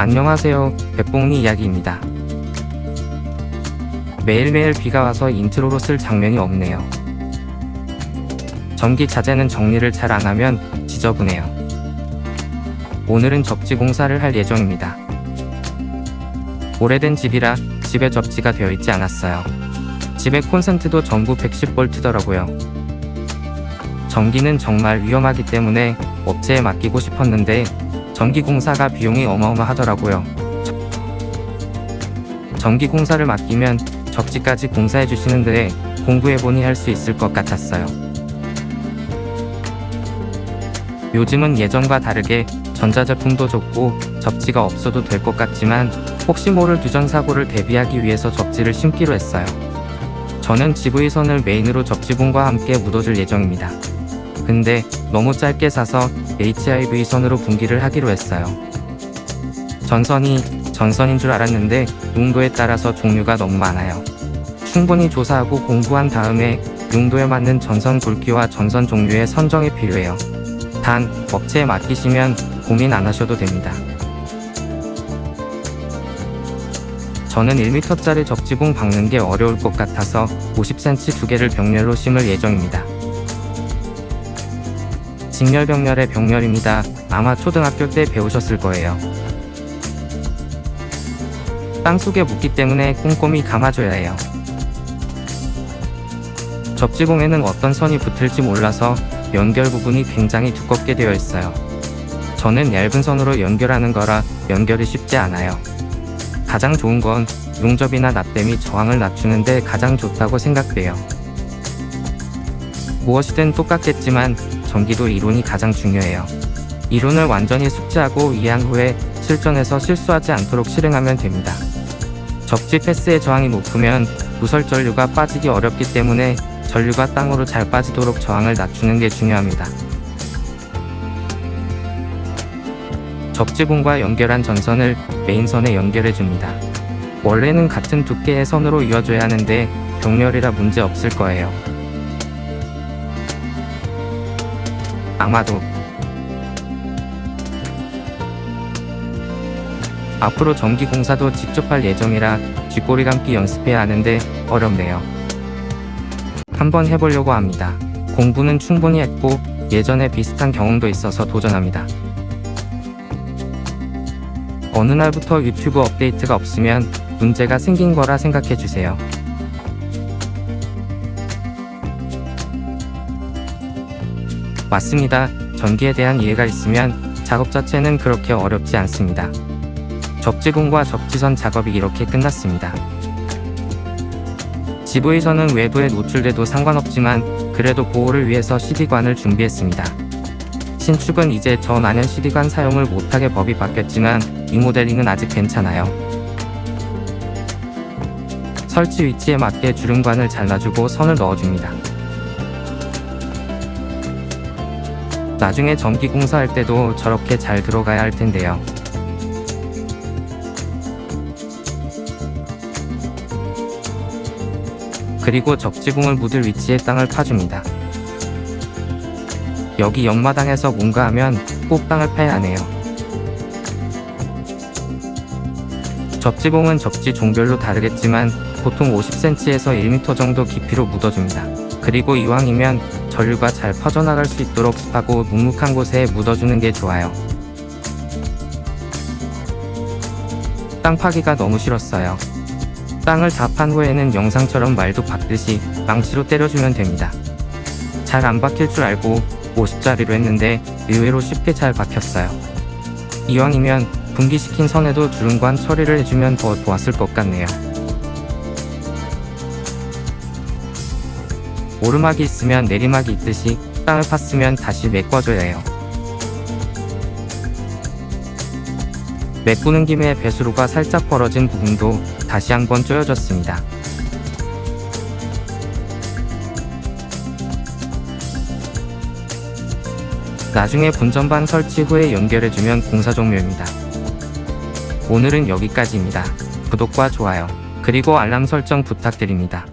안녕하세요. 백봉리 이야기입니다. 매일매일 비가 와서 인트로로 쓸 장면이 없네요. 전기 자재는 정리를 잘 안 하면 지저분해요. 오늘은 접지 공사를 할 예정입니다. 오래된 집이라 집에 접지가 되어 있지 않았어요. 집의 콘센트도 전부 110V더라고요. 전기는 정말 위험하기 때문에 업체에 맡기고 싶었는데 전기 공사가 비용이 어마어마하더라고요. 전기 공사를 맡기면 적지까지 공사해 주시는데 공부해보니 할 수 있을 것 같았어요. 요즘은 예전과 다르게 전자제품도 좋고 접지가 없어도 될 것 같지만 혹시 모를 두전사고를 대비하기 위해서 접지를 심기로 했어요. 저는 GV선을 메인으로 접지봉과 함께 묻어줄 예정입니다. 근데 너무 짧게 사서 HIV 선으로 분기를 하기로 했어요. 전선이 전선인 줄 알았는데 용도에 따라서 종류가 너무 많아요. 충분히 조사하고 공부한 다음에 용도에 맞는 전선 굵기와 전선 종류의 선정이 필요해요. 단, 업체에 맡기시면 고민 안 하셔도 됩니다. 저는 1m짜리 접지봉 박는 게 어려울 것 같아서 50cm 두 개를 병렬로 심을 예정입니다. 직렬병렬의 병렬입니다. 아마 초등학교 때 배우셨을 거예요. 땅속에 묻기 때문에 꼼꼼히 감아줘야 해요. 접지봉에는 어떤 선이 붙을지 몰라서 연결 부분이 굉장히 두껍게 되어 있어요. 저는 얇은 선으로 연결하는 거라 연결이 쉽지 않아요. 가장 좋은 건 용접이나 납땜이 저항을 낮추는데 가장 좋다고 생각돼요. 무엇이든 똑같겠지만 전기도 이론이 가장 중요해요. 이론을 완전히 숙지하고 이해한 후에 실전에서 실수하지 않도록 실행하면 됩니다. 접지 패스의 저항이 높으면 누설 전류가 빠지기 어렵기 때문에 전류가 땅으로 잘 빠지도록 저항을 낮추는 게 중요합니다. 접지봉과 연결한 전선을 메인선에 연결해 줍니다. 원래는 같은 두께의 선으로 이어줘야 하는데 병렬이라 문제 없을 거예요. 아마도 앞으로 전기 공사도 직접 할 예정이라 쥐꼬리 감기 연습해야 하는데 어렵네요. 한번 해보려고 합니다. 공부는 충분히 했고 예전에 비슷한 경험도 있어서 도전합니다. 어느 날부터 유튜브 업데이트가 없으면 문제가 생긴 거라 생각해 주세요. 맞습니다. 전기에 대한 이해가 있으면 작업 자체는 그렇게 어렵지 않습니다. 접지공과 접지선 작업이 이렇게 끝났습니다. GV선은 외부에 노출돼도 상관없지만 그래도 보호를 위해서 CD관을 준비했습니다. 신축은 이제 저난연 CD관 사용을 못하게 법이 바뀌었지만 이 모델링은 아직 괜찮아요. 설치 위치에 맞게 주름관을 잘라주고 선을 넣어줍니다. 나중에 전기 공사할 때도 저렇게 잘 들어가야 할 텐데요. 그리고 적지공을 묻을 위치에 땅을 파줍니다. 여기 옆마당에서 뭔가 하면 꼭 땅을 파야 하네요. 접지봉은 접지 종별로 다르겠지만 보통 50cm에서 1m 정도 깊이로 묻어줍니다. 그리고 이왕이면 전류가 잘 퍼져나갈 수 있도록 습하고 묵묵한 곳에 묻어주는 게 좋아요. 땅 파기가 너무 싫었어요. 땅을 다 판 후에는 영상처럼 말도 박듯이 망치로 때려주면 됩니다. 잘 안 박힐 줄 알고 50짜리로 했는데 의외로 쉽게 잘 박혔어요. 이왕이면 분기시킨 선에도 주름관 처리를 해주면 더 좋았을 것 같네요. 오르막이 있으면 내리막이 있듯이 땅을 팠으면 다시 메꿔줘야 해요. 메꾸는 김에 배수로가 살짝 벌어진 부분도 다시 한번 조여줬습니다. 나중에 분전반 설치 후에 연결해주면 공사 종료입니다. 오늘은 여기까지입니다. 구독과 좋아요, 그리고 알람 설정 부탁드립니다.